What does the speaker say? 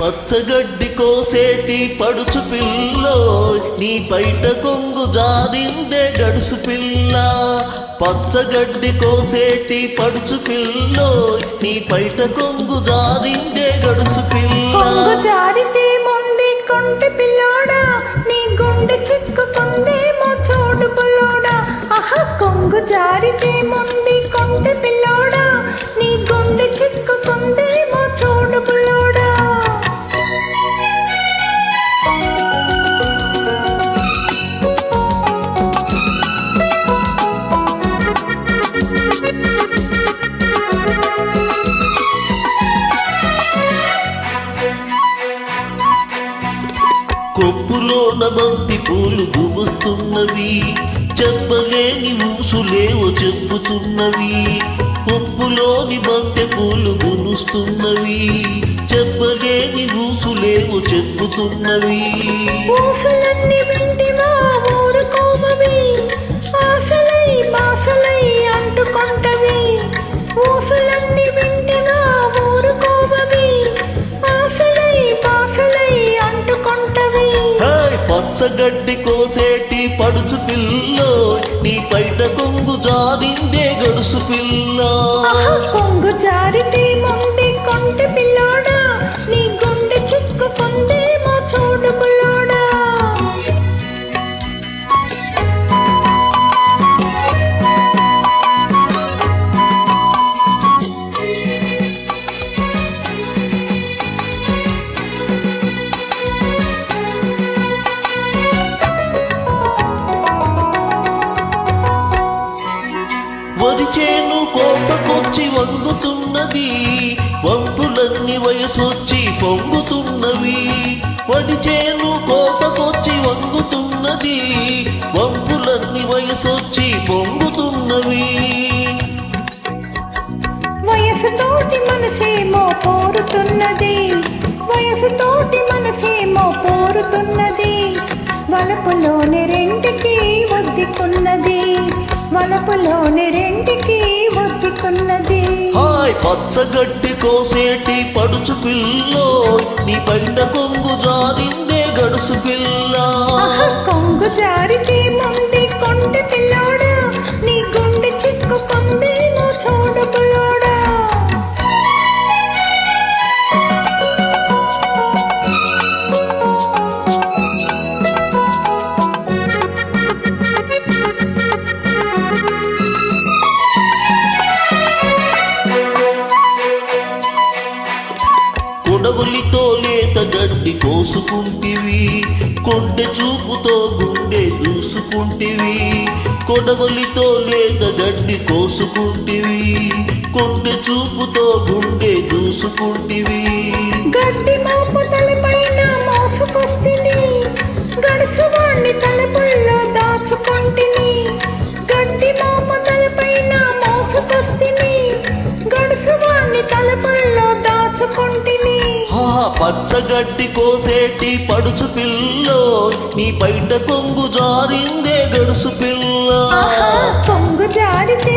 పచ్చగడ్డి కోసేటి పడుచు పిల్ల నీ బయట కొంగు జారిందే గడుసు పిల్ల. పచ్చగడ్డి కోసేటి పడుచు పిల్ల నీ బయట కొంగు జారిందే గడుసు కొంగు పిల్ల జారితే ముందే కొంటి పిల్లోడా నీ గుండె చిక్కుకుందేమో చోడు పిల్లోడా ఆహా కొంగు జారితే ముందే కొప్పులోన బంతి పూలు గుబుస్తున్నవి చెప్పలేని ఊసులేవో చెప్పుతున్నవి. కొప్పులోని బంతి పూలు గునుస్తున్నవి. చెప్పలేని ఊసులేవో చెప్పుతున్నవి. పచ్చగడ్డి కోసేటి పడుచు పిల్లో నీ పైట కొంగు జారిందే గడుసు పిల్ల. వరిచేను కోటకొచ్చి వంగుతున్నది వంపులన్నీ వయసొచ్చి పొంగుతున్నవి. వరిచేను కోటకొచ్చి వంగుతున్నది వంపులన్నీ వయసొచ్చి పొంగుతున్నవి. వయసుతోటి మనసేమో పోరుతున్నది వయసుతోటి మనసేమో కోరుతున్నది. వలపులోని రెంటికి వద్దుకున్నది వలపులోని రెంటికి పచ్చగడ్డి కోసేటి పడుచు పిల్లో నీ పైన కొంగు జారిందే గడుసు పిల్ల. కొంగు జారితే కవలితో లేత గడ్డి కోసుకుంటివి. కొండ చూపుతో గుండె దూసుకుంటివి. కొడవలితో లేత గడ్డి కోసుకుంటివి. కొండ చూపుతో గుండె దూసుకుంటివి. గడ్డి పచ్చగడ్డి కోసేటి పడుచు పిల్లో నీ బయట కొంగు జారిందే గడుసు పిల్ల. కొంగు జారితే